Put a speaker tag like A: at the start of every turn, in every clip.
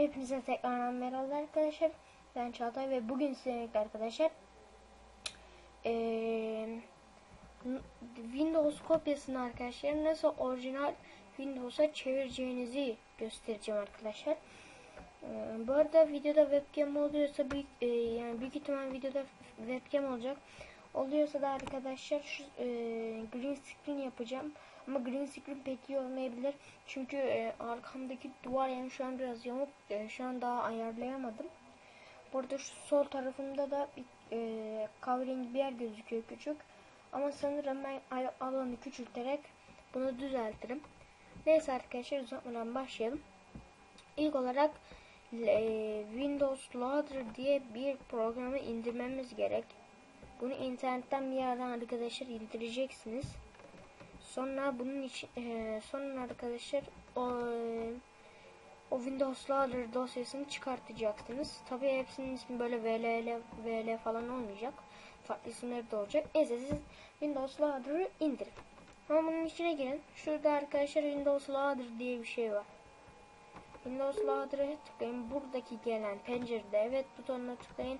A: Hepinize tekrardan merhaba arkadaşlar. Ben Çağatay ve bugün sizinle arkadaşlar eee, Windows kopyasını arkadaşlar nasıl orijinal Windows'a çevireceğinizi göstereceğim arkadaşlar. Eee, bu arada videoda webcam oluyorsa büyük, eee, yani büyük ihtimal videoda webcam olacak. Oluyorsa da arkadaşlar şu eee, green screen yapacağım. Ama green screen pek iyi olmayabilir. Çünkü e, arkamdaki duvar yani şu an biraz yamuk. E, şu an daha ayarlayamadım. Burada şu sol tarafımda da bir e, kahverengi bir yer gözüküyor küçük. Ama sanırım ben alanı küçülterek bunu düzeltirim. Neyse arkadaşlar uzatmadan başlayalım. İlk olarak e, Windows Loader diye bir programı indirmemiz gerek. Bunu internetten bir yerden arkadaşlar indireceksiniz. Sonra bunun için e, sonra arkadaşlar o, o Windows Loader dosyasını çıkartacaksınız. Tabii hepsinin ismi böyle VLL, VL falan olmayacak. Farklı isimleri de olacak. Neyse siz Windows Loader'ı indirin. Ama bunun içine girin. Şurada arkadaşlar Windows Loader diye bir şey var. Windows Loader'a tıklayın. Buradaki gelen pencerede evet butonuna tıklayın.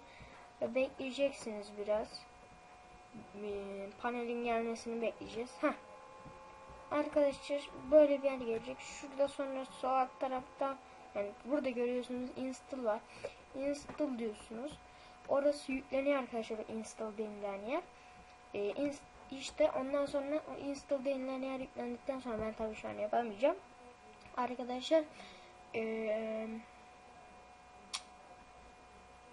A: Ve bekleyeceksiniz biraz. Ee, Panelin gelmesini bekleyeceğiz. Heh. Arkadaşlar böyle bir yer gelecek. Şurada sonra sol alt tarafta yani burada görüyorsunuz install var. Install diyorsunuz. Orası yükleniyor arkadaşlar install denilen yer. Ee, işte ondan sonra o install denilen yer yüklendikten sonra ben tabii şu an yapamayacağım. Arkadaşlar ee,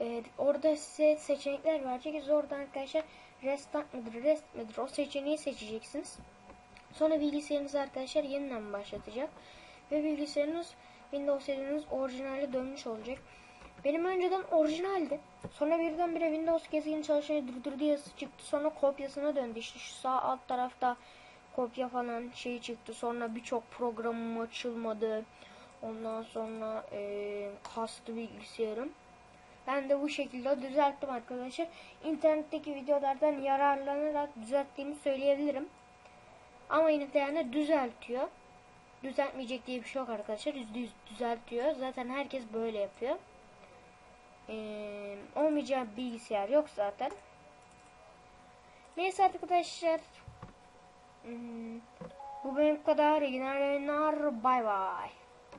A: ee, orada size seçenekler verecek. Oradan arkadaşlar restart mıdır, rest midir o seçeneği seçeceksiniz. Sonra bilgisayarınız arkadaşlar yeniden başlatacak. Ve bilgisayarınız Windows seriniz orijinale dönmüş olacak. Benim önceden orijinaldi. Sonra birdenbire Windows gezegeni çalışmayı durdurdu yazısı çıktı. Sonra kopyasına döndü. İşte şu sağ alt tarafta kopya falan şey çıktı. Sonra birçok programım açılmadı. Ondan sonra ee, kastı bilgisayarım. Ben de bu şekilde düzelttim arkadaşlar. İnternetteki videolardan yararlanarak düzelttiğimi söyleyebilirim. Ama yine de yani düzeltiyor. Düzeltmeyecek diye bir şey yok arkadaşlar. Yüzde yüz düzeltiyor. Zaten herkes böyle yapıyor. Ee, olmayacağı bilgisayar yok zaten. Neyse arkadaşlar. Hmm, bu benim kadar. İyi günler. Bay bay.